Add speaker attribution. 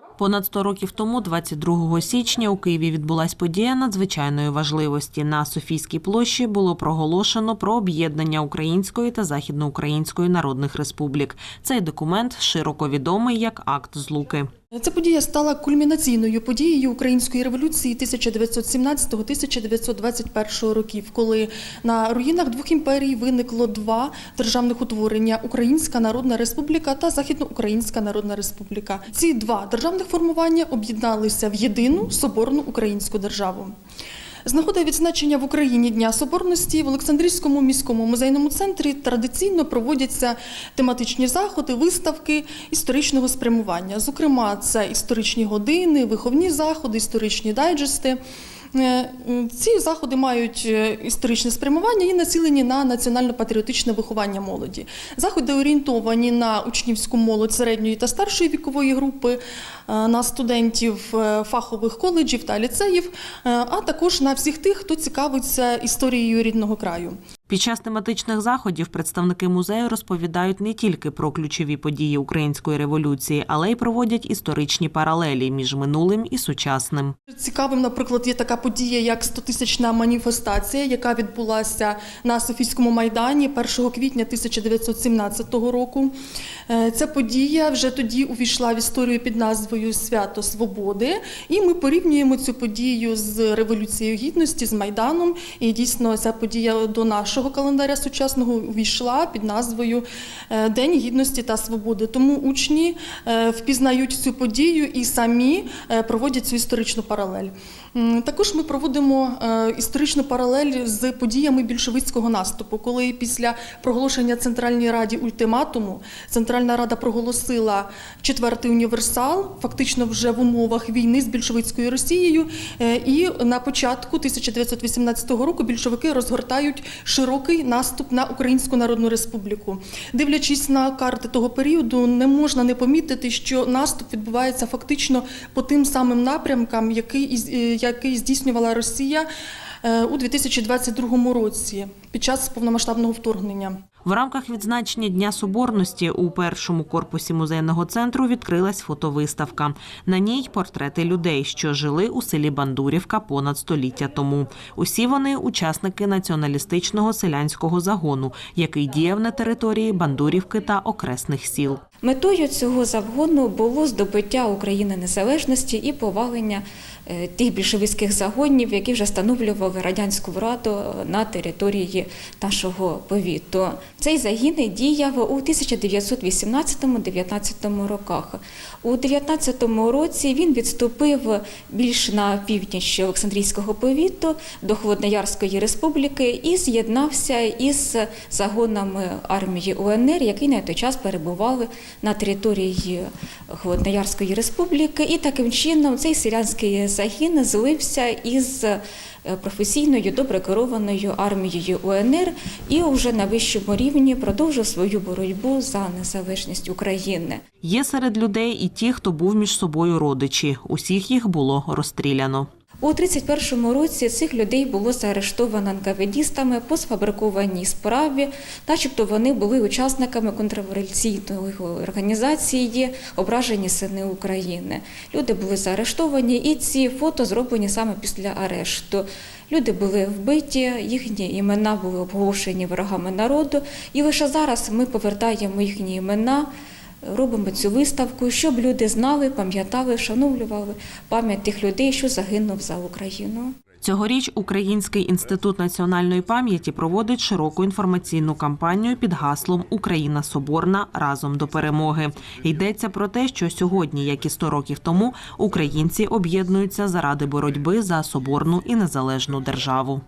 Speaker 1: 거랑 Понад 100 років тому, 22 січня, у Києві відбулась подія надзвичайної важливості. На Софійській площі було проголошено про об'єднання Української та Західноукраїнської народних республік. Цей документ широко відомий як акт злуки.
Speaker 2: Ця подія стала кульмінаційною подією української революції 1917-1921 років, коли на руїнах двох імперій виникло два державних утворення Українська Народна Республіка та Західноукраїнська Народна Республіка. Ці два державних формування об'єдналися в єдину соборну українську державу. З нагоди відзначення в Україні Дня Соборності в Олександрійському міському музейному центрі традиційно проводяться тематичні заходи, виставки історичного спрямування. Зокрема, це історичні години, виховні заходи, історичні дайджести. Е, Ці заходи мають е, історичне спрямування і націлені на національно-патріотичне виховання молоді. Заходи орієнтовані на учнівську молодь середньої та старшої вікової групи, е, на студентів е, фахових коледжів та ліцеїв, е, а також на всіх тих, хто цікавиться історією рідного краю.
Speaker 1: Під час тематичних заходів представники музею розповідають не тільки про ключові події української революції, але й проводять історичні паралелі між минулим і сучасним.
Speaker 2: Цікавим, наприклад, є така подія, як 100-тисячна маніфестація, яка відбулася на Софійському майдані 1 квітня 1917 року. Е, Ця подія вже тоді увійшла в історію під назвою Свято Свободи, і ми порівнюємо цю подію з Революцією Гідності, з Майданом. І дійсно ця подія до нашого календаря сучасного увійшла під назвою е, День гідності та свободи. Тому учні е, впізнають цю подію і самі е, проводять цю історичну паралель. Також ми проводимо історичну паралель з подіями більшовицького наступу, коли після проголошення Центральній Раді ультиматуму Центральна Рада проголосила четвертий універсал, фактично вже в умовах війни з більшовицькою Росією. І на початку 1918 року більшовики розгортають широкий наступ на Українську Народну Республіку. Дивлячись на карти того періоду, не можна не помітити, що наступ відбувається фактично по тим самим напрямкам, який, е, який здійснювала Росія е, у 2022 році під час повномасштабного вторгнення.
Speaker 1: В рамках відзначення Дня Соборності у першому корпусі музейного центру відкрилась фотовиставка. На ній портрети людей, що жили у селі Бандурівка понад століття тому. Усі вони учасники націоналістичного селянського загону, який діяв на території Бандурівки та окресних сіл.
Speaker 3: Метою цього загону було здобуття України незалежності і повалення е, тих більшовицьких загонів, які вже становлювали радянську владу на території нашого повіту. Цей загін діяв у 1918-19 роках. У 19 році він відступив більш на північ Олександрійського повіту до Холодноярської республіки і з'єднався із загонами армії УНР, які на той час перебували на території Холодноярської республіки. І таким чином цей селянський загін злився із професійною добре керованою армією УНР і вже на вищому рівні продовжив свою боротьбу за незалежність України.
Speaker 1: Є серед людей і ті, хто був між собою родичі. Усіх їх було розстріляно.
Speaker 3: У 31-му році цих людей було заарештовано НКВДістами по сфабрикованій справі, начебто вони були учасниками контрреволюційної організації Ображені сини України. Люди були заарештовані, і ці фото зроблені саме після арешту. Люди були вбиті, їхні імена були обголошені ворогами народу, і лише зараз ми повертаємо їхні імена. Робимо цю виставку, щоб люди знали, пам'ятали, вшановлювали пам'ять тих людей, що загинув за Україну.
Speaker 1: Цьогоріч Український інститут національної пам'яті проводить широку інформаційну кампанію під гаслом Україна Соборна разом до перемоги. Йдеться про те, що сьогодні, як і 100 років тому, українці об'єднуються заради боротьби за соборну і незалежну державу.